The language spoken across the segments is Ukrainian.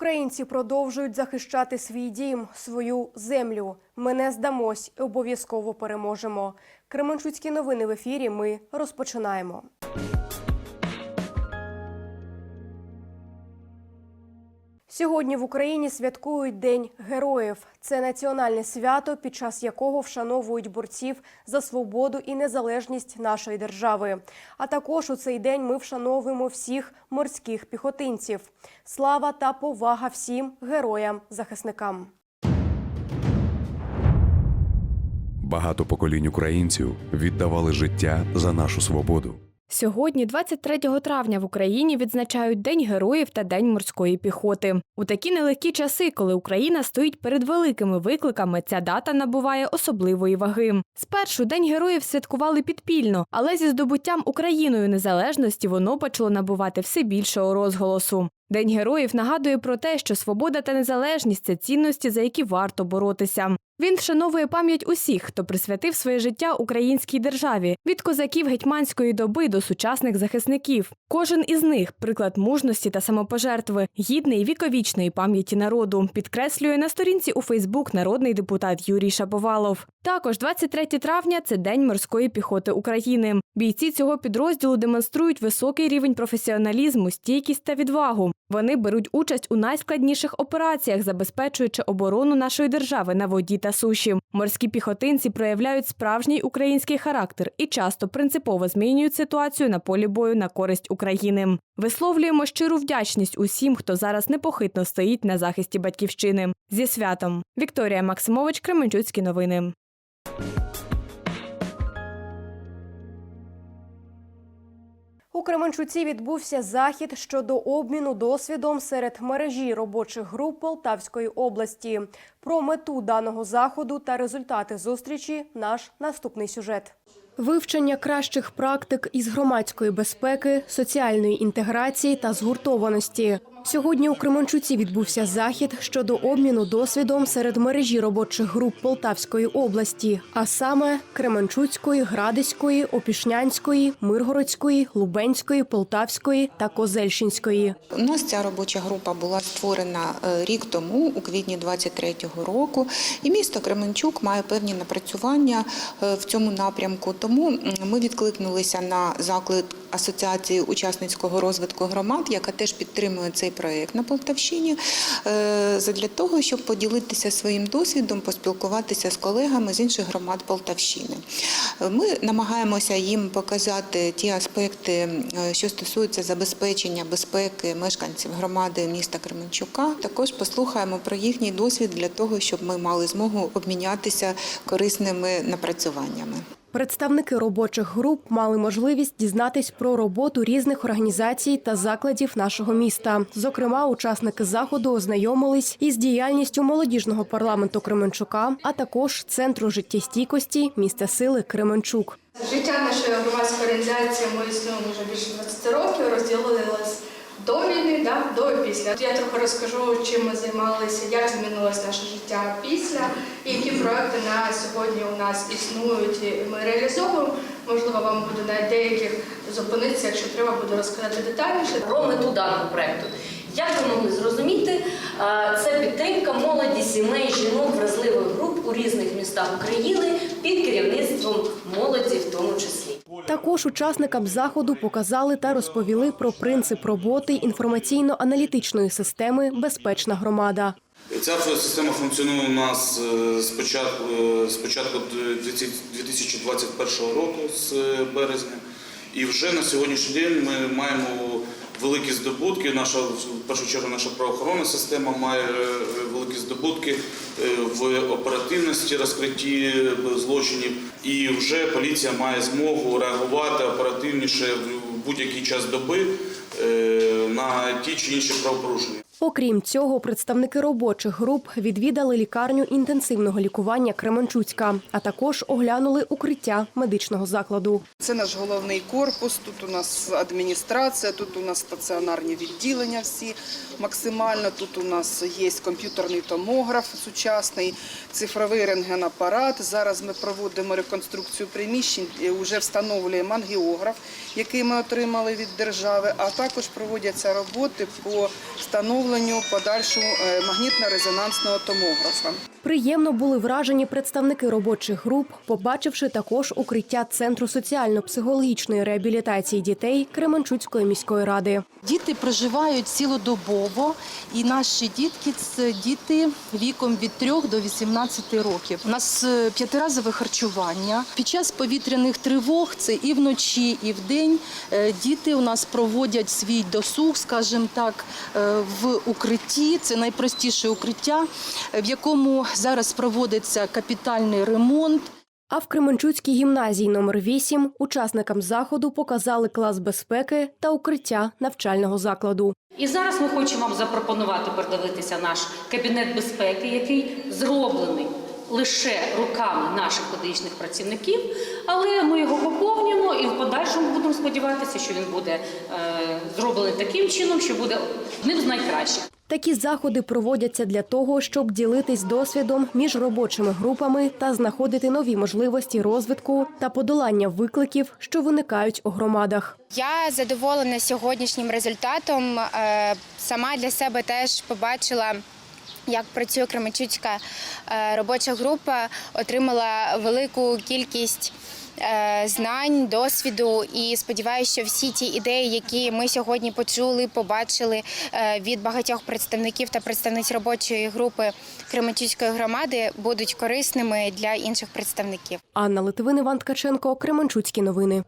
Українці продовжують захищати свій дім, свою землю. Ми не здамось обов'язково переможемо. Кременчуцькі новини в ефірі. Ми розпочинаємо. Сьогодні в Україні святкують День героїв. Це національне свято, під час якого вшановують борців за свободу і незалежність нашої держави. А також у цей день ми вшановуємо всіх морських піхотинців. Слава та повага всім героям-захисникам. Багато поколінь українців віддавали життя за нашу свободу. Сьогодні, 23 травня, в Україні відзначають День героїв та День морської піхоти. У такі нелегкі часи, коли Україна стоїть перед великими викликами, ця дата набуває особливої ваги. Спершу День героїв святкували підпільно, але зі здобуттям Україною незалежності воно почало набувати все більшого розголосу. День героїв нагадує про те, що свобода та незалежність це цінності, за які варто боротися. Він вшановує пам'ять усіх, хто присвятив своє життя українській державі від козаків гетьманської доби до сучасних захисників. Кожен із них приклад мужності та самопожертви, гідний віковічної пам'яті народу, підкреслює на сторінці у Фейсбук народний депутат Юрій Шаповалов. Також 23 травня це День морської піхоти України. Бійці цього підрозділу демонструють високий рівень професіоналізму, стійкість та відвагу. Вони беруть участь у найскладніших операціях, забезпечуючи оборону нашої держави на воді та суші. Морські піхотинці проявляють справжній український характер і часто принципово змінюють ситуацію на полі бою на користь України. Висловлюємо щиру вдячність усім, хто зараз непохитно стоїть на захисті батьківщини. Зі святом Вікторія Максимович, Кременчуцькі новини. У Кременчуці відбувся захід щодо обміну досвідом серед мережі робочих груп Полтавської області. Про мету даного заходу та результати зустрічі наш наступний сюжет. Вивчення кращих практик із громадської безпеки, соціальної інтеграції та згуртованості. Сьогодні у Кременчуці відбувся захід щодо обміну досвідом серед мережі робочих груп Полтавської області, а саме Кременчуцької, Градиської, Опішнянської, Миргородської, Лубенської, Полтавської та Козельщинської. У нас ця робоча група була створена е, рік тому, у квітні 23-го року, і місто Кременчук має певні напрацювання е, в цьому напрямку. Тому ми відкликнулися на заклик Асоціації учасницького розвитку громад, яка теж підтримує цей проєкт на Полтавщині, е, задля того, щоб поділитися своїм досвідом, поспілкуватися з колегами з інших громад Полтавщини. Е, Ми намагаємося їм показати ті аспекти, е, що стосуються забезпечення безпеки мешканців громади міста Кременчука. Також послухаємо про їхній досвід для того, щоб ми мали змогу обмінятися корисними напрацюваннями. Представники робочих груп мали можливість дізнатись про роботу різних організацій та закладів нашого міста. Зокрема, учасники заходу ознайомились із діяльністю молодіжного парламенту Кременчука, а також центру життєстійкості міста сили Кременчук. Життя нашої громадської організації ми існуємо вже більше 20 років, розділилось до війни, да, до і після. Я трохи розкажу, чим ми займалися, як змінилось наше життя після, і які проекти на сьогодні у нас існують. і Ми реалізовуємо. Можливо, вам буде на деяких зупинитися, якщо треба буде розказати детальніше. про мету даного проекту. Як ви могли зрозуміти, це підтримка молоді, сімей, жінок, вразливих груп у різних містах України під керівництвом молоді, в тому числі. Також учасникам заходу показали та розповіли про принцип роботи інформаційно-аналітичної системи Безпечна громада. Ця система функціонує у нас е, з початку, е, з початку 2021 року, з березня. І вже на сьогоднішній день ми маємо великі здобутки. Наша в першу чергу наша правоохоронна система має е, великі здобутки е, в оперативності розкритті злочинів. І вже поліція має змогу реагувати оперативніше в будь-який час доби е, на ті чи інші правопорушення. Окрім цього, представники робочих груп відвідали лікарню інтенсивного лікування Кременчуцька, а також оглянули укриття медичного закладу. Це наш головний корпус. Тут у нас адміністрація, тут у нас стаціонарні відділення всі максимально. Тут у нас є комп'ютерний томограф сучасний, цифровий рентгенапарат. Зараз ми проводимо реконструкцію приміщень, вже встановлюємо ангіограф, який ми отримали від держави. А також проводяться роботи по встановленню встановленню подальшому е, магнітно-резонансного томографа. Приємно були вражені представники робочих груп, побачивши також укриття Центру соціально-психологічної реабілітації дітей Кременчуцької міської ради. Діти проживають цілодобово, і наші дітки це діти віком від 3 до 18 років. У нас е, п'ятиразове харчування. Під час повітряних тривог це і вночі, і вдень. е, Діти у нас проводять свій досуг, скажімо так, е, в укритті. Це найпростіше укриття, в якому зараз проводиться капітальний ремонт. А в Кременчуцькій гімназії номер 8 учасникам заходу показали клас безпеки та укриття навчального закладу. І зараз ми хочемо вам запропонувати передивитися наш кабінет безпеки, який зроблений лише руками наших педагогічних працівників, але ми його поповнюємо і в подальшому будемо сподіватися, що він буде е, зроблений таким чином, що буде одним з найкращих. Такі заходи проводяться для того, щоб ділитись досвідом між робочими групами та знаходити нові можливості розвитку та подолання викликів, що виникають у громадах. Я задоволена сьогоднішнім результатом. Е, Сама для себе теж побачила. Як працює Кременчуцька е, робоча група, отримала велику кількість е, знань, досвіду і сподіваюся, що всі ті ідеї, які ми сьогодні почули, побачили е, від багатьох представників та представниць робочої групи Кременчуцької громади, будуть корисними для інших представників. Анна Литвин, Іван Ткаченко, Кременчуцькі новини.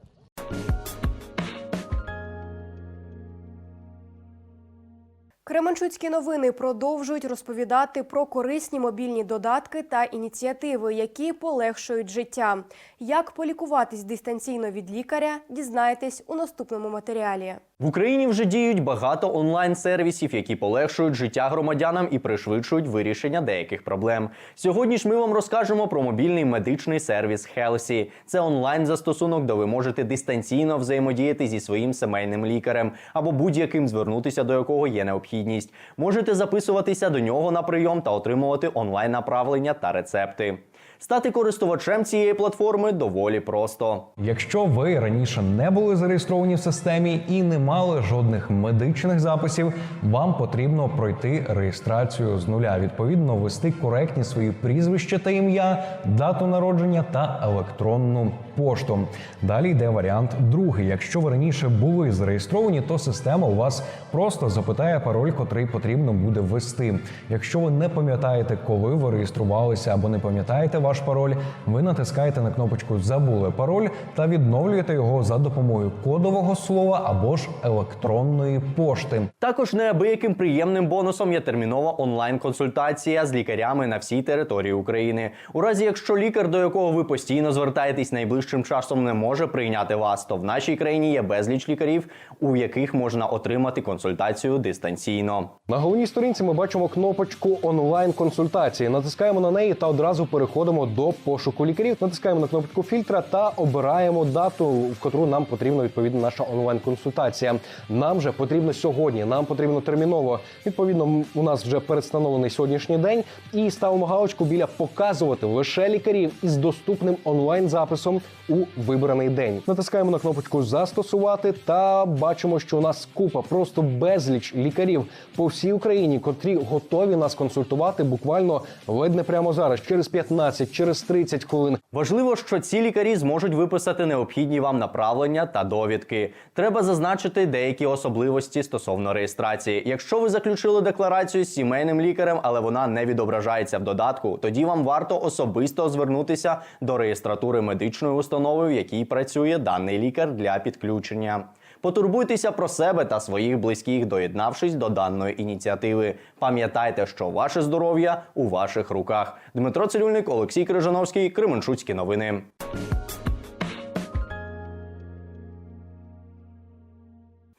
Кременчуцькі новини продовжують розповідати про корисні мобільні додатки та ініціативи, які полегшують життя. Як полікуватись дистанційно від лікаря, дізнаєтесь у наступному матеріалі. В Україні вже діють багато онлайн-сервісів, які полегшують життя громадянам і пришвидшують вирішення деяких проблем. Сьогодні ж ми вам розкажемо про мобільний медичний сервіс Хелсі. Це онлайн-застосунок, де ви можете дистанційно взаємодіяти зі своїм сімейним лікарем або будь-яким звернутися до якого є необхідність. Можете записуватися до нього на прийом та отримувати онлайн-направлення та рецепти. Стати користувачем цієї платформи доволі просто. Якщо ви раніше не були зареєстровані в системі і не мали жодних медичних записів, вам потрібно пройти реєстрацію з нуля. Відповідно, ввести коректні свої прізвище та ім'я, дату народження та електронну пошту. Далі йде варіант другий. Якщо ви раніше були зареєстровані, то система у вас просто запитає пароль, котрий потрібно буде ввести. Якщо ви не пам'ятаєте, коли ви реєструвалися або не пам'ятаєте ваш пароль, ви натискаєте на кнопочку Забули пароль та відновлюєте його за допомогою кодового слова або ж електронної пошти. Також неабияким приємним бонусом є термінова онлайн-консультація з лікарями на всій території України. У разі, якщо лікар, до якого ви постійно звертаєтесь найближчим часом, не може прийняти вас, то в нашій країні є безліч лікарів, у яких можна отримати консультацію дистанційно. На головній сторінці ми бачимо кнопочку онлайн-консультації. Натискаємо на неї та одразу переходимо до пошуку лікарів. Натискаємо на кнопочку фільтра та обираємо дату, в котру нам потрібна відповідно наша онлайн-консультація. Нам же потрібно сьогодні. Нам потрібно терміново. Відповідно, у нас вже передстановлений сьогоднішній день, і ставимо галочку біля показувати лише лікарів із доступним онлайн-записом у вибраний день. Натискаємо на кнопочку застосувати та бачимо, що у нас купа просто безліч лікарів по всій Україні, котрі готові нас консультувати буквально ледь не прямо зараз, через 15, через 30 хвилин. Важливо, що ці лікарі зможуть виписати необхідні вам направлення та довідки. Треба зазначити деякі особливості стосовно реєстрації. Якщо ви заключили декларацію з сімейним лікарем, але вона не відображається в додатку, тоді вам варто особисто звернутися до реєстратури медичної установи, в якій працює даний лікар для підключення. Потурбуйтеся про себе та своїх близьких, доєднавшись до даної ініціативи. Пам'ятайте, що ваше здоров'я у ваших руках. Дмитро Цирюльник, Олексій Крижановський, Кременчуцькі новини.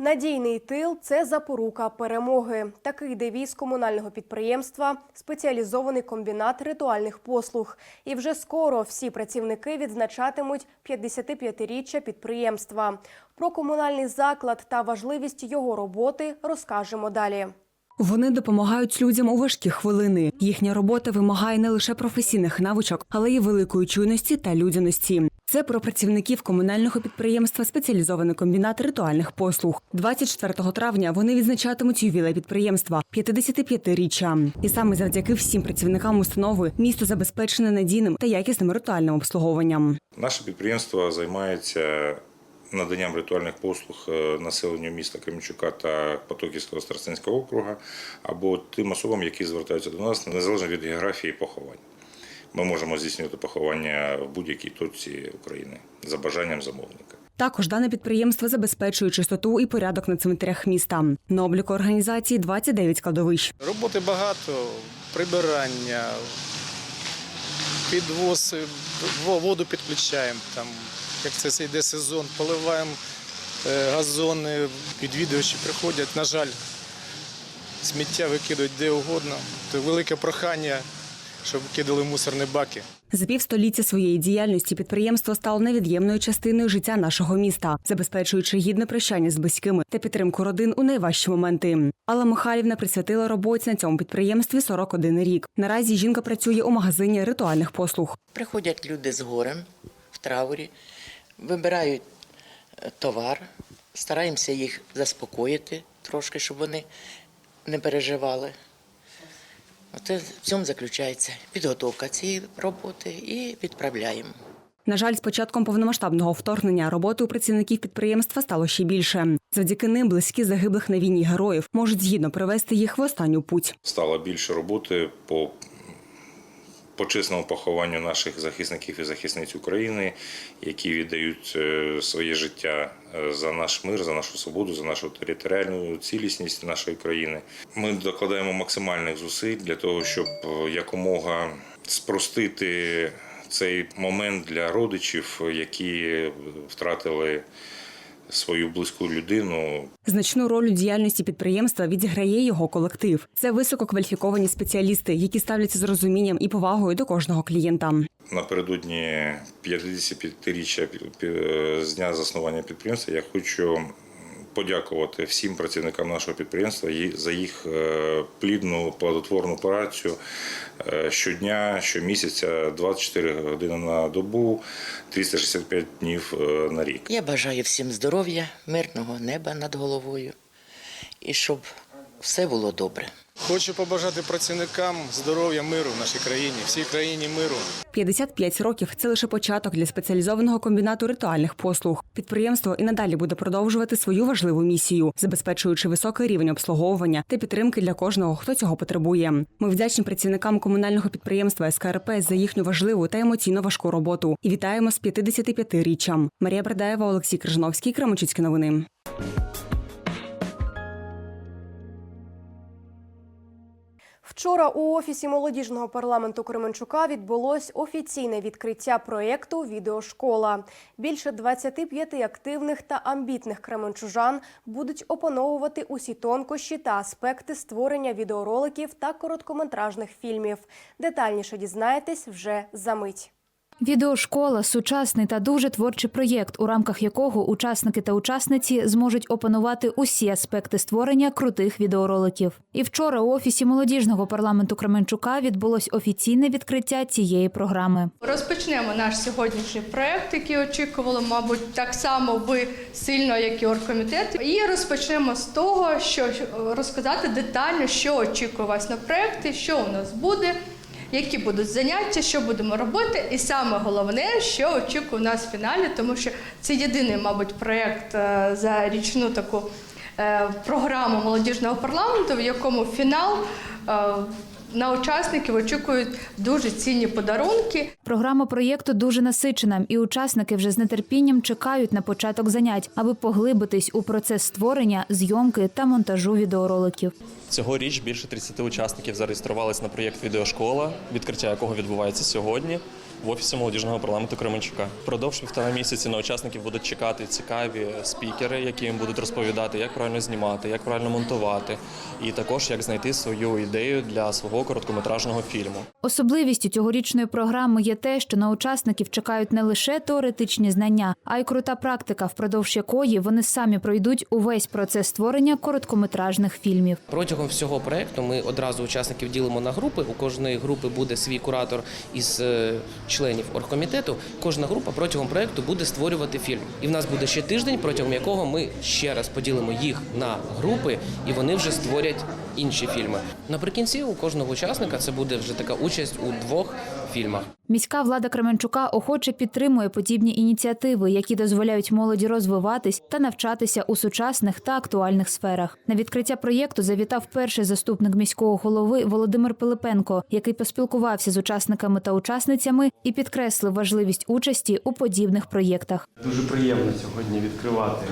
Надійний тил це запорука перемоги. Такий девіз комунального підприємства спеціалізований комбінат ритуальних послуг. І вже скоро всі працівники відзначатимуть 55-річчя підприємства. Про комунальний заклад та важливість його роботи розкажемо далі. Вони допомагають людям у важкі хвилини. Їхня робота вимагає не лише професійних навичок, але й великої чуйності та людяності. Це про працівників комунального підприємства Спеціалізований комбінат ритуальних послуг. 24 травня вони відзначатимуть ювілей підприємства 55-річчя. І саме завдяки всім працівникам установи місто забезпечене надійним та якісним ритуальним обслуговуванням. Наше підприємство займається наданням ритуальних послуг е, населенню міста Кременчука та Потоківського Старостинського округа або тим особам, які звертаються до нас незалежно від географії поховань. Ми можемо здійснювати поховання в будь-якій точці України за бажанням замовника. Також дане підприємство забезпечує чистоту і порядок на цвинтарях міста. На обліку організації 29 складовищ. Роботи багато, прибирання, підвоз, воду підключаємо. Там, як це йде сезон, поливаємо е, газони, відвідувачі приходять. На жаль, сміття викидають де угодно. То велике прохання, щоб кидали мусорні баки. За півстоліття своєї діяльності підприємство стало невід'ємною частиною життя нашого міста, забезпечуючи гідне прощання з близькими та підтримку родин у найважчі моменти. Алла Михайлівна присвятила роботі на цьому підприємстві 41 рік. Наразі жінка працює у магазині ритуальних послуг. Приходять люди з горем в траурі, вибирають е, товар, стараємося їх заспокоїти трошки, щоб вони не переживали. Оце в цьому заключається підготовка цієї роботи і відправляємо. На жаль, з початком повномасштабного вторгнення роботи у працівників підприємства стало ще більше. Завдяки ним близькі загиблих на війні героїв можуть згідно привести їх в останню путь. Стало більше роботи по почесному похованню наших захисників і захисниць України, які віддають е, своє життя е, за наш мир, за нашу свободу, за нашу територіальну цілісність нашої країни. Ми докладаємо максимальних зусиль для того, щоб е, якомога спростити цей момент для родичів, які втратили свою близьку людину Значну роль у діяльності підприємства відіграє його колектив. Це висококваліфіковані спеціалісти, які ставляться з розумінням і повагою до кожного клієнта. Напередодні 55-річчя з дня заснування підприємства я хочу подякувати всім працівникам нашого підприємства за їх е, плідну плодотворну працю е, щодня, щомісяця, 24 години на добу, 365 днів е, на рік. Я бажаю всім здоров'я, мирного неба над головою і щоб все було добре. Хочу побажати працівникам здоров'я, миру в нашій країні, всій країні миру. 55 років це лише початок для спеціалізованого комбінату ритуальних послуг. Підприємство і надалі буде продовжувати свою важливу місію, забезпечуючи високий рівень обслуговування та підтримки для кожного, хто цього потребує. Ми вдячні працівникам комунального підприємства СКРП за їхню важливу та емоційно важку роботу і вітаємо з 55-річчям. Марія Бердаєва, Олексій Крижановський, Кременчуцькі новини. Вчора у офісі молодіжного парламенту Кременчука відбулось офіційне відкриття проєкту Відеошкола. Більше 25 активних та амбітних кременчужан будуть опановувати усі тонкощі та аспекти створення відеороликів та короткометражних фільмів. Детальніше дізнаєтесь вже за мить. Відеошкола сучасний та дуже творчий проєкт, у рамках якого учасники та учасниці зможуть опанувати усі аспекти створення крутих відеороликів. І вчора у офісі молодіжного парламенту Кременчука відбулось офіційне відкриття цієї програми. Розпочнемо наш сьогоднішній проект, який очікували, мабуть, так само ви сильно, як і оргкомітет. І розпочнемо з того, що розказати детально, що очікує вас на проєкті, що у нас буде, які будуть заняття, що будемо робити, і саме головне, що очікує нас в фіналі, тому що це єдиний, мабуть, проєкт е, за річну таку е, програму молодіжного парламенту, в якому фінал. На учасників очікують дуже цінні подарунки. Програма проєкту дуже насичена, і учасники вже з нетерпінням чекають на початок занять, аби поглибитись у процес створення, зйомки та монтажу відеороликів. Цьогоріч більше 30 учасників зареєструвались на проєкт Відеошкола, відкриття якого відбувається сьогодні в офісі молодіжного парламенту Кременчука. Впродовж півтора місяці на учасників будуть чекати цікаві спікери, які їм будуть розповідати, як правильно знімати, як правильно монтувати, і також як знайти свою ідею для свого короткометражного фільму. Особливістю цьогорічної програми є те, що на учасників чекають не лише теоретичні знання, а й крута практика, впродовж якої вони самі пройдуть увесь процес створення короткометражних фільмів. Протягом всього проекту ми одразу учасників ділимо на групи. У кожної групи буде свій куратор із е, членів оргкомітету, кожна група протягом проекту буде створювати фільм. І в нас буде ще тиждень, протягом якого ми ще раз поділимо їх на групи, і вони вже створять інші фільми. Наприкінці у кожного учасника це буде вже така участь у двох фільмах. Міська влада Кременчука охоче підтримує подібні ініціативи, які дозволяють молоді розвиватись та навчатися у сучасних та актуальних сферах. На відкриття проєкту завітав перший заступник міського голови Володимир Пилипенко, який поспілкувався з учасниками та учасницями і підкреслив важливість участі у подібних проєктах. Дуже приємно сьогодні відкривати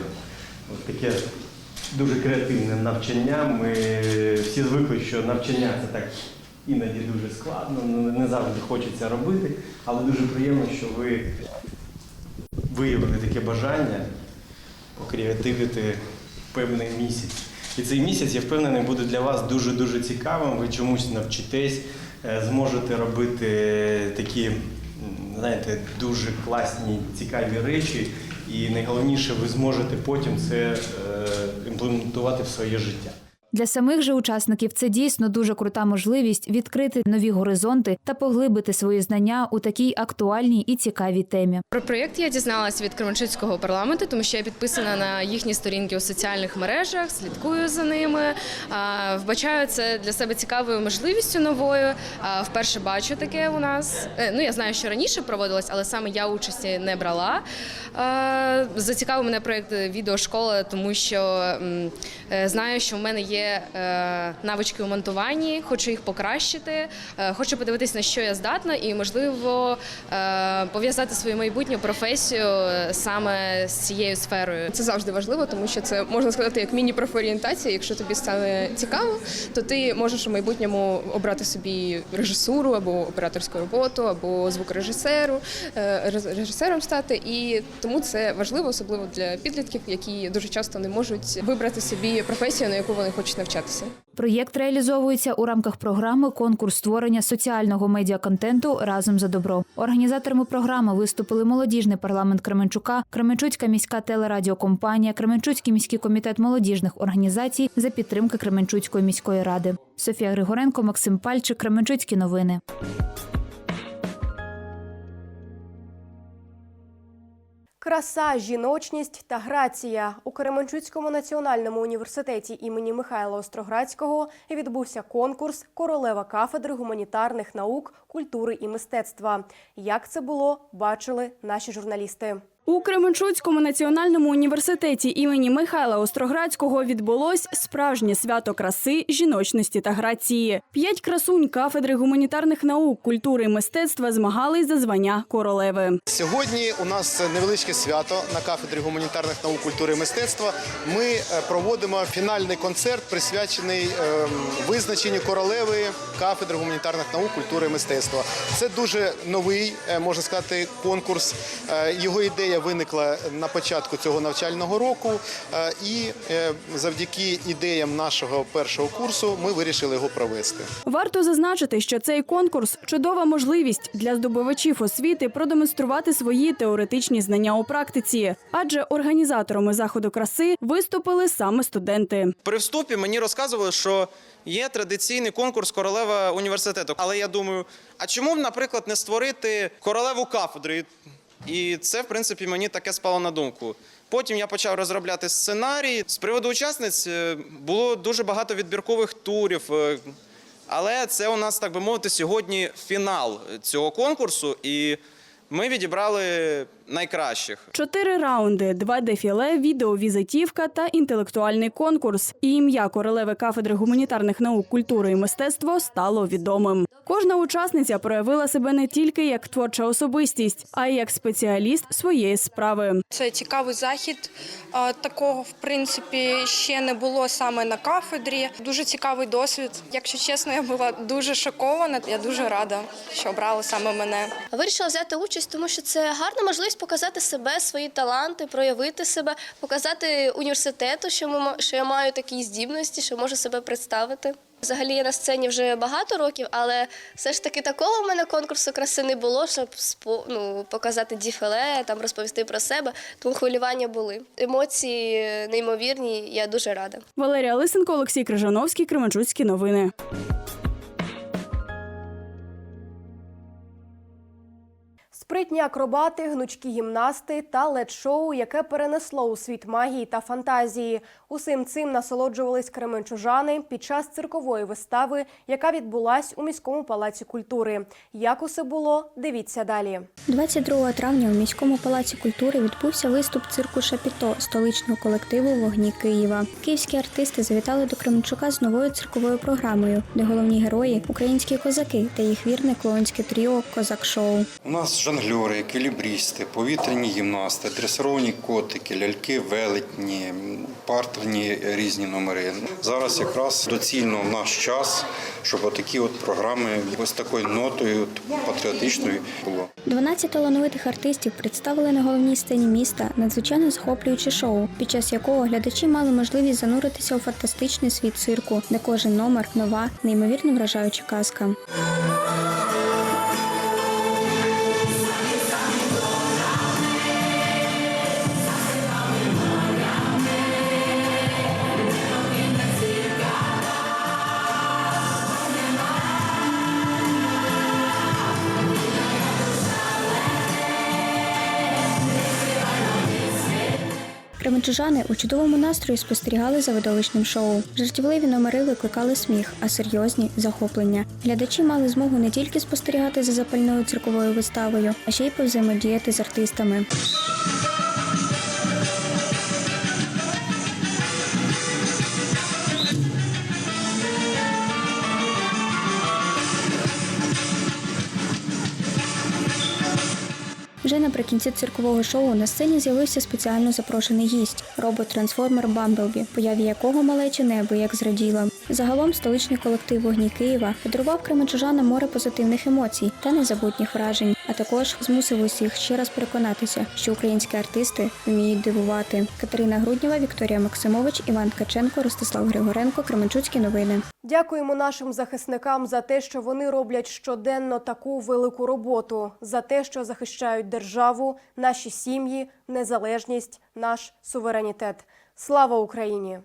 от таке дуже креативне навчання. Ми всі звикли, що навчання це так іноді дуже складно, ну, не завжди хочеться робити, але дуже приємно, що ви виявили таке бажання покреативити певний місяць. І цей місяць, я впевнений, буде для вас дуже-дуже цікавим. Ви чомусь навчитесь, е, зможете робити такі, знаєте, дуже класні, цікаві речі. І найголовніше, ви зможете потім це е, імплементувати в своє життя. Для самих же учасників це дійсно дуже крута можливість відкрити нові горизонти та поглибити свої знання у такій актуальній і цікавій темі. Про проєкт я дізналась від Кременчуцького парламенту, тому що я підписана на їхні сторінки у соціальних мережах, слідкую за ними. Вбачаю це для себе цікавою можливістю новою. Вперше бачу таке у нас. Е, Ну я знаю, що раніше проводилось, але саме я участі не брала. Зацікавив мене проєкт відеошкола, тому що знаю, що в мене є е, навички у монтуванні, хочу їх покращити, е, хочу подивитись на що я здатна, і можливо е, пов'язати свою майбутню професію е, саме з цією сферою. Це завжди важливо, тому що це можна сказати як міні-профорієнтація. Якщо тобі стане цікаво, то ти можеш у майбутньому обрати собі режисуру або операторську роботу, або звукорежисеру, е, режисером стати. І тому це важливо, особливо для підлітків, які дуже часто не можуть вибрати собі професію, на яку вони хочуть навчатися. Проєкт реалізовується у рамках програми конкурс створення соціального медіаконтенту разом за добро. Організаторами програми виступили молодіжний парламент Кременчука, Кременчуцька міська телерадіокомпанія, Кременчуцький міський комітет молодіжних організацій за підтримки Кременчуцької міської ради. Софія Григоренко, Максим Пальчик, Кременчуцькі новини. Краса, жіночність та грація у Кременчуцькому національному університеті імені Михайла Остроградського відбувся конкурс Королева кафедри гуманітарних наук, культури і мистецтва. Як це було, бачили наші журналісти. У Кременчуцькому національному університеті імені Михайла Остроградського відбулось справжнє свято краси, жіночності та грації. П'ять красунь кафедри гуманітарних наук, культури і мистецтва змагались за звання королеви. Сьогодні у нас невеличке свято на кафедрі гуманітарних наук, культури і мистецтва. Ми е, проводимо фінальний концерт, присвячений ем, визначенню королеви кафедри гуманітарних наук, культури і мистецтва. Це дуже новий, е, можна сказати, конкурс. Е, Його ідея виникла на початку цього навчального року, е, і е, завдяки ідеям нашого першого курсу ми вирішили його провести. Варто зазначити, що цей конкурс чудова можливість для здобувачів освіти продемонструвати свої теоретичні знання у практиці, адже організаторами заходу краси виступили саме студенти. При вступі мені розказували, що є традиційний конкурс королева університету. Але я думаю, а чому б, наприклад, не створити королеву кафедри? І це, в принципі, мені таке спало на думку. Потім я почав розробляти сценарій. З приводу учасниць е, було дуже багато відбіркових турів. е, Але це у нас, так би мовити, сьогодні фінал цього конкурсу, і ми відібрали найкращих. Чотири раунди, два дефіле, відеовізитівка та інтелектуальний конкурс. І ім'я королеви кафедри гуманітарних наук, культури і мистецтва стало відомим. Кожна учасниця проявила себе не тільки як творча особистість, а й як спеціаліст своєї справи. Це цікавий захід. Такого, в принципі, ще не було саме на кафедрі. Дуже цікавий досвід. Якщо чесно, я була дуже шокована. Я дуже рада, що обрали саме мене. Вирішила взяти участь, тому що це гарна можливість показати себе, свої таланти, проявити себе, показати університету, що ми що я маю такі здібності, що можу себе представити. Взагалі я на сцені вже багато років, але все ж таки такого в мене конкурсу краси не було, щоб ну, показати діфеле, там розповісти про себе. Тому хвилювання були. Емоції неймовірні. Я дуже рада. Валерія Лисенко, Олексій Крижановський, Кременчуцькі новини. Спритні акробати, гнучкі гімнасти та лед-шоу, яке перенесло у світ магії та фантазії. Усім цим насолоджувались кременчужани під час циркової вистави, яка відбулась у міському палаці культури. Як усе було, дивіться далі. 22 травня у міському палаці культури відбувся виступ цирку Шапіто столичного колективу Вогні Києва. Київські артисти завітали до Кременчука з новою цирковою програмою, де головні герої українські козаки та їх вірне клоунське тріо Козак Шоу. У нас жонглери, еквілібрісти, повітряні гімнасти, дресировані котики, ляльки, велетні, партерні різні номери. Зараз якраз доцільно в наш час, щоб отакі от програми ось такою нотою патріотичною було. 12 талановитих артистів представили на головній сцені міста надзвичайно захоплююче шоу, під час якого глядачі мали можливість зануритися у фантастичний світ цирку, де кожен номер нова, неймовірно вражаюча казка. Кременчужани у чудовому настрої спостерігали за видовищним шоу. Жартівливі номери викликали сміх, а серйозні захоплення. Глядачі мали змогу не тільки спостерігати за запальною цирковою виставою, а ще й повзаємодіяти з артистами. Вже наприкінці циркового шоу на сцені з'явився спеціально запрошений гість робот-трансформер Бамблбі, появі якого малеча неабияк зраділа. Загалом столичний колектив вогні Києва подарував кременчужанам море позитивних емоцій та незабутніх вражень, а також змусив усіх ще раз переконатися, що українські артисти вміють дивувати. Катерина Груднєва, Вікторія Максимович, Іван Ткаченко, Ростислав Григоренко, Кременчуцькі новини. Дякуємо нашим захисникам за те, що вони роблять щоденно таку велику роботу, за те, що захищають державу, наші сім'ї, незалежність, наш суверенітет. Слава Україні!